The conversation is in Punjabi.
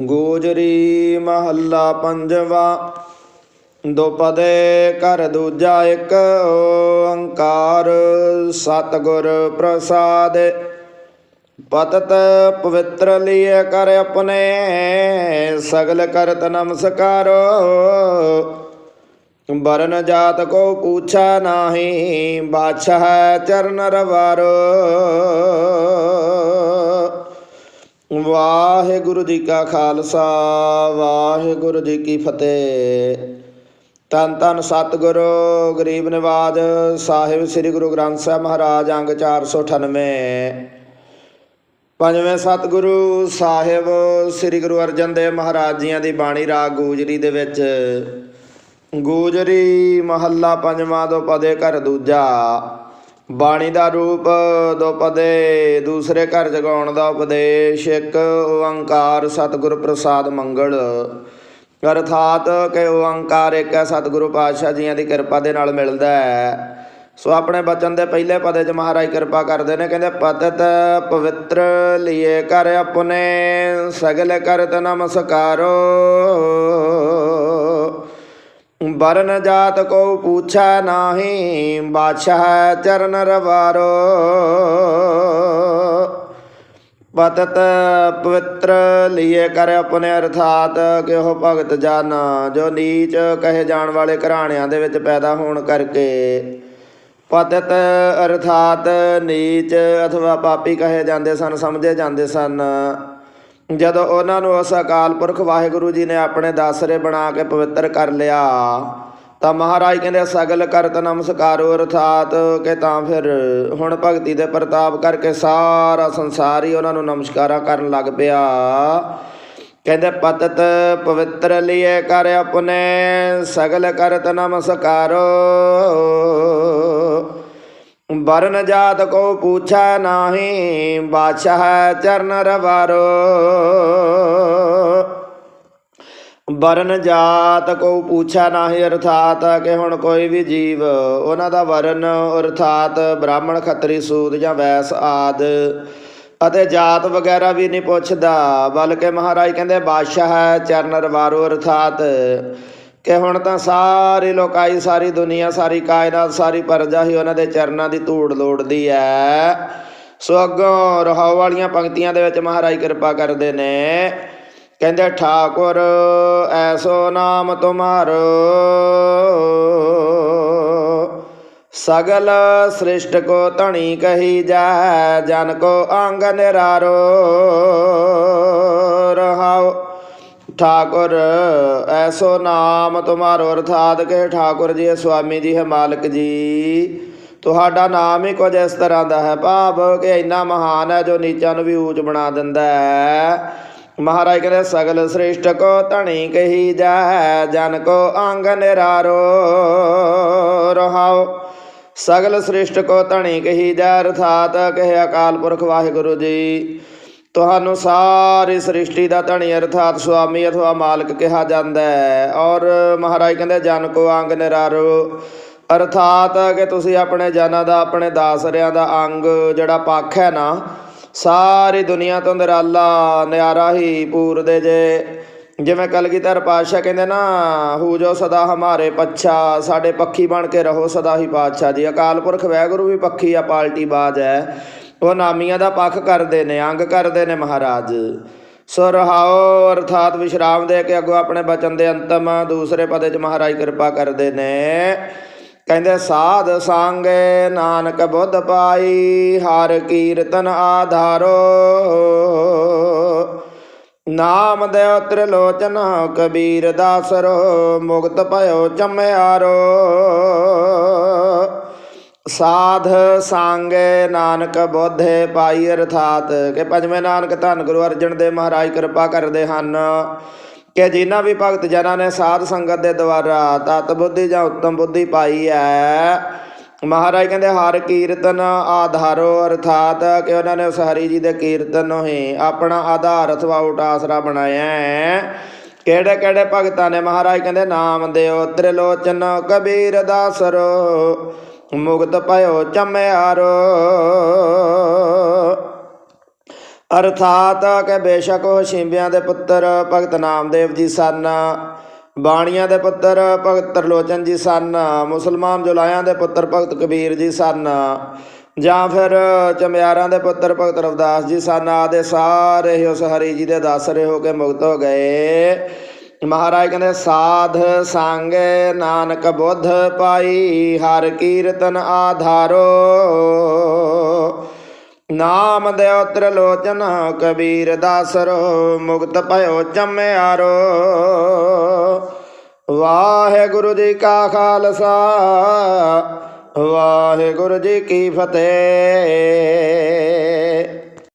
ਗੋਜਰੀ ਮਹੱਲਾ ਪੰਜਵਾ, ਦੁਪਦੇ ਘਰ ਦੂਜਾ ਇੱਕ, ਓੰਕਾਰ ਸਤਿਗੁਰ ਪ੍ਰਸਾਦ। ਪਤਤ ਪਵਿੱਤਰ ਲਿਏ ਕਰ ਆਪਣੇ, ਸਗਲ ਕਰਤ ਨਮਸਕਾਰ। ਬਰਨ ਜਾਤ ਕੋ ਪੂਛਾ ਨਾਹੀ ਬਾਛਾ ਚਰਨ ਰਵਾਰੋ। ਵਾਹਿਗੁਰੂ ਜੀ ਕਾ ਖਾਲਸਾ, ਵਾਹਿਗੁਰੂ ਜੀ ਕੀ ਫਤਿਹ। ਤਨ ਤਨ ਸਤਿਗੁਰੂ, ਗਰੀਬ ਨਿਵਾਜ ਸਾਹਿਬ ਸ੍ਰੀ ਗੁਰੂ ਗ੍ਰੰਥ ਸਾਹਿਬ ਮਹਾਰਾਜ, ਅੰਗ 498 ਪੰਜਵੇਂ ਸਤਿਗੁਰੂ ਸਾਹਿਬ ਸ੍ਰੀ ਗੁਰੂ ਅਰਜਨ ਦੇਵ ਮਹਾਰਾਜ ਜੀਆਂ ਦੀ ਬਾਣੀ ਰਾਗ ਗੂਜਰੀ ਦੇ ਵਿੱਚ। ਗੂਜਰੀ ਮਹੱਲਾ ਪੰਜਵਾਂ ਦੋ ਪਦੇ ਘਰ ਦੂਜਾ। ਬਾਣੀ ਦਾ ਰੂਪ ਦੋਪਦੇ ਦੂਸਰੇ ਘਰ ਜਗਾਉਣ ਦਾ ਉਪਦੇਸ਼, ਇੱਕ ਓੰਕਾਰ ਸਤਿਗੁਰ ਪ੍ਰਸਾਦ ਮੰਗਲ। ਅਰਥਾਤ ਕਿ ਓੰਕਾਰ ਇੱਕ ਹੈ, ਸਤਿਗੁਰੂ ਪਾਤਸ਼ਾਹ ਜੀਆਂ ਦੀ ਕਿਰਪਾ ਦੇ ਨਾਲ ਮਿਲਦਾ ਹੈ। ਸੋ ਆਪਣੇ ਬਚਨ ਦੇ ਪਹਿਲੇ ਪਦੇ ਚ ਮਹਾਰਾਜ ਕਿਰਪਾ ਕਰਦੇ ਨੇ, ਕਹਿੰਦੇ, ਪਤਤ ਪਵਿੱਤਰ ਲਿਏ ਕਰ ਆਪਣੇ, ਸਗਲ ਕਰਤ ਨਮਸਕਾਰੋ ਬਰਨ ਜਾਤ ਕੋ ਪੂਛੈ ਨਾਹੀ, ਬਾਦਸ਼ਾਹ ਚਰਨ ਰਵਾਰੋ। ਪਤਤ ਪਵਿੱਤਰ ਲਿਏ ਕਰ ਆਪਣੇ ਅਰਥਾਤ ਕਿ ਉਹ ਭਗਤ ਜਨ, ਜੋ ਨੀਚ ਕਹੇ ਜਾਣ ਵਾਲੇ ਘਰਾਣਿਆਂ ਦੇ ਵਿੱਚ ਪੈਦਾ ਹੋਣ ਕਰਕੇ। ਪਤਤ ਅਰਥਾਤ ਨੀਚ, ਅਥਵਾ ਪਾਪੀ ਕਹੇ ਜਾਂਦੇ ਸਨ, ਸਮਝੇ ਜਾਂਦੇ ਸਨ। ਜਦੋਂ ਉਹਨਾਂ ਨੂੰ ਉਸ ਅਕਾਲ ਪੁਰਖ ਵਾਹਿਗੁਰੂ ਜੀ ਨੇ ਆਪਣੇ ਦਾਸਰੇ ਬਣਾ ਕੇ ਪਵਿੱਤਰ ਕਰ ਲਿਆ, ਤਾਂ ਮਹਾਰਾਜ ਕਹਿੰਦੇ, ਸਗਲ ਕਰਤ ਨਮਸਕਾਰੋ ਅਰਥਾਤ ਕਿ ਤਾਂ ਫਿਰ ਹੁਣ ਭਗਤੀ ਦੇ ਪ੍ਰਤਾਪ ਕਰਕੇ ਸਾਰਾ ਸੰਸਾਰ ਹੀ ਉਹਨਾਂ ਨੂੰ ਨਮਸਕਾਰਾਂ ਕਰਨ ਲੱਗ ਪਿਆ। ਕਹਿੰਦੇ, ਪਤਤ ਪਵਿੱਤਰ ਲਿਏ ਕਰ ਆਪਣੇ, ਸਗਲ ਕਰਤ ਨਮਸਕਾਰੋ ਬਰਨ ਜਾਤ ਕੋ ਪੂਛੈ ਨਾਹੀ, ਬਾਦਸ਼ਾਹ ਚਰਨ ਰਵਾਰੋ। ਵਰਨ ਜਾਤ ਕੋ ਪੁੱਛਾ ਨਾਹੀ, ਅਰਥਾਤ ਕਿ ਹੁਣ ਕੋਈ ਵੀ ਜੀਵ, ਉਹਨਾਂ ਦਾ ਵਰਨ ਅਰਥਾਤ ਬ੍ਰਾਹਮਣ, ਖੱਤਰੀ ਸੂਦ ਜਾਂ ਵੈਸ ਆਦ। ਅਤੇ ਜਾਤ ਵਗੈਰਾ ਵੀ ਨਹੀਂ ਪੁੱਛਦਾ, ਬਲਕਿ ਮਹਾਰਾਜ ਕਹਿੰਦੇ, ਬਾਦਸ਼ਾਹ ਚਰਨ ਰਵਾਰੋ, ਅਰਥਾਤ ਕਿ ਹੁਣ ਤਾਂ ਸਾਰੀ ਲੋਕਾਈ ਸਾਰੀ ਦੁਨੀਆ, ਸਾਰੀ ਕਾਇਨਾਤ, ਸਾਰੀ ਪਰਜਾ ਹੀ ਉਹਨਾਂ ਦੇ ਚਰਨਾਂ ਦੀ ਧੂੜ ਲੋੜਦੀ ਹੈ ਸੋ ਅੱਗੋਂ ਰਹਾਉ ਵਾਲੀਆਂ ਪੰਕਤੀਆਂ ਦੇ ਵਿੱਚ ਮਹਾਰਾਜ ਕਿਰਪਾ ਕਰਦੇ ਨੇ। ਕਹਿੰਦੇ, ਠਾਕੁਰ, ਐਸੋ ਨਾਮ ਤੁਮਾਰੋ। ਸਗਲ ਸ੍ਰਿਸ਼ਟ ਕੋ ਧਣੀ ਕਹੀ ਜਾ ਜਨ ਕੋ ਅੰਗ ਨਿਰਾਰੋ। ਠਾਕੁਰ, ਐਸੋ ਨਾਮ ਤੁਮਾਰੋ ਅਰਥਾਤ ਕਿ ਠਾਕੁਰ ਜੀ ਹੈ ਸੁਆਮੀ ਜੀ ਹੈ ਮਾਲਕ ਜੀ। ਤੁਹਾਡਾ ਨਾਮ ਹੀ ਕੁਝ ਇਸ ਤਰ੍ਹਾਂ ਦਾ ਹੈ, ਭਾਵ ਕਿ ਇੰਨਾ ਮਹਾਨ ਹੈ ਜੋ ਨੀਚਾਂ ਨੂੰ ਵੀ ਊਚ ਬਣਾ ਦਿੰਦਾ ਹੈ। ਮਹਾਰਾਜ ਕਹਿੰਦੇ, ਸਗਲ ਸ੍ਰਿਸ਼ਟ ਕੋ ਧਣੀ ਕਹੀ ਜਾ ਜਨ ਕੋ ਅੰਗ ਨਿਰਾਰੋ ਰਹਾਉ ਸਗਲ ਸ੍ਰਿਸ਼ਟ ਕੋ ਧਣੀ ਕਹੀ ਜਾ ਅਰਥਾਤ ਕਹੇ ਅਕਾਲ ਪੁਰਖ ਵਾਹਿਗੁਰੂ ਜੀ। ਤੁਹਾਨੂੰ ਸਾਰੀ ਸ੍ਰਿਸ਼ਟੀ ਦਾ ਧਣੀ ਅਰਥਾਤ ਸੁਆਮੀ ਅਥਵਾ ਮਾਲਕ ਕਿਹਾ ਜਾਂਦਾ ਹੈ। ਔਰ ਮਹਾਰਾਜ ਕਹਿੰਦੇ, ਜਨ ਕੋ ਅੰਗ ਨਿਰਾਰੋ। ਅਰਥਾਤ ਕਿ ਤੁਸੀਂ ਆਪਣੇ ਜਨਾਂ ਦਾ, ਆਪਣੇ ਦਾਸਰਿਆਂ ਦਾ ਅੰਗ ਜਿਹੜਾ ਪੱਖ ਹੈ ਨਾ, ਸਾਰੀ ਦੁਨੀਆ ਤੋਂ ਨਿਰਾਲਾ, ਨਿਆਰਾ ਹੀ ਪੂਰਦੇ ਜੇ। ਜਿਵੇਂ ਕਲਗੀਧਰ ਪਾਤਸ਼ਾਹ ਕਹਿੰਦੇ ਨਾ, ਹੂ ਜੋ ਸਦਾ ਹਮਾਰੇ ਪੱਛਾ, ਸਾਡੇ ਪੱਖੀ ਬਣ ਕੇ ਰਹੋ ਸਦਾ ਹੀ ਪਾਤਸ਼ਾਹ ਜੀ। ਅਕਾਲ ਪੁਰਖ ਵੈਗੁਰੂ ਵੀ ਪੱਖੀ ਆ, ਪਾਲਟੀ ਬਾਜ ਹੈ। ਉਹ ਨਾਮੀਆਂ ਦਾ ਪੱਖ ਕਰਦੇ ਨੇ, ਅੰਗ ਕਰਦੇ ਨੇ ਮਹਾਰਾਜ। ਸੋ ਰਹਾਓ ਅਰਥਾਤ ਵਿਸ਼ਰਾਮ ਦੇ ਕੇ ਅੱਗੋਂ ਆਪਣੇ ਬਚਨ ਦੇ ਅੰਤਮ ਦੂਸਰੇ ਪਦੇ ਚ ਮਹਾਰਾਜ ਕਿਰਪਾ ਕਰਦੇ ਨੇ। ਕਹਿੰਦੇ, ਸਾਧ ਸੰਗੇ ਨਾਨਕ ਬੁੱਧ ਪਾਈ, ਹਰ ਕੀਰਤਨ ਆਧਾਰੋ। ਨਾਮ ਦੇਵ ਤ੍ਰਿਲੋਚਨ ਕਬੀਰ ਦਾਸਰੋ, ਮੁਕਤ ਭਇਓ ਚਮਿਆਰੋ। ਸਾਧ ਸੰਗੇ ਨਾਨਕ ਬੋਧੇ ਪਾਈ ਅਰਥਾਤ ਕਿ ਪੰਜਵੇਂ ਨਾਨਕ ਧੰਨ ਗੁਰੂ ਅਰਜਨ ਦੇ ਮਹਾਰਾਜ ਕਿਰਪਾ ਕਰਦੇ ਹਨ ਕਿ ਜਿਨ੍ਹਾਂ ਵੀ ਭਗਤ ਜਨਾਂ ਨੇ ਸਾਧ ਸੰਗਤ ਦੇ ਦੁਆਰਾ ਤਤ ਬੁੱਧੀ ਜਾਂ ਉੱਤਮ ਬੁੱਧੀ ਪਾਈ ਹੈ, ਮਹਾਰਾਜ ਕਹਿੰਦੇ, ਹਰ ਕੀਰਤਨ ਆਧਾਰੋ ਅਰਥਾਤ ਕਿ ਉਹਨਾਂ ਨੇ ਉਸ ਹਰੀ ਜੀ ਦੇ ਕੀਰਤਨ ਨੂੰ ਹੀ ਆਪਣਾ ਆਧਾਰ ਅਥਵਾ ਊਟ ਆਸਰਾ ਬਣਾਇਆ ਹੈ। ਕਿਹੜੇ ਕਿਹੜੇ ਭਗਤਾਂ ਨੇ, ਮਹਾਰਾਜ ਕਹਿੰਦੇ, ਨਾਮ ਦਿਓ ਤ੍ਰਿਲੋਚਨ ਕਬੀਰ ਦਾਸਰੋ ਮੁਗਤ ਭਇਓ ਚਮਿਆਰੋ। ਅਰਥਾਤ ਕਿ ਬੇਸ਼ੱਕ ਉਹ ਸ਼ਿੰਬਿਆਂ ਦੇ ਪੁੱਤਰ ਭਗਤ ਨਾਮਦੇਵ ਜੀ ਸਨ, ਬਾਣੀਆਂ ਦੇ ਪੁੱਤਰ ਭਗਤ ਤਰਲੋਚਨ ਜੀ ਸਨ, ਮੁਸਲਮਾਨ ਜੁਲਾਇਆਂ ਦੇ ਪੁੱਤਰ ਭਗਤ ਕਬੀਰ ਜੀ ਸਨ, ਜਾਂ ਫਿਰ ਚਮਿਆਰਾਂ ਦੇ ਪੁੱਤਰ ਭਗਤ ਰਵਿਦਾਸ ਜੀ ਸਨ ਆਦੇ ਸਾਰੇ ਹੀ ਉਸ ਹਰੀ ਜੀ ਦੇ ਦੱਸ ਰਹੇ ਹੋ ਕੇ ਮੁਕਤ ਹੋ ਗਏ। ਮਹਾਰਾਜ ਕਹਿੰਦੇ, ਸਾਧ ਸੰਗ ਨਾਨਕ ਬੁੱਧ ਪਾਈ ਹਰ ਕੀਰਤਨ ਆਧਾਰੋ। ਨਾਮ ਦੇਉ ਤ੍ਰਿਲੋਚਨ ਕਬੀਰ ਦਾਸਰੋ, ਮੁਕਤ ਭਇਓ ਚਮਿਆਰੋ। ਵਾਹਿਗੁਰੂ ਜੀ ਕਾ ਖਾਲਸਾ, ਵਾਹਿਗੁਰੂ ਜੀ ਕੀ ਫਤਿਹ।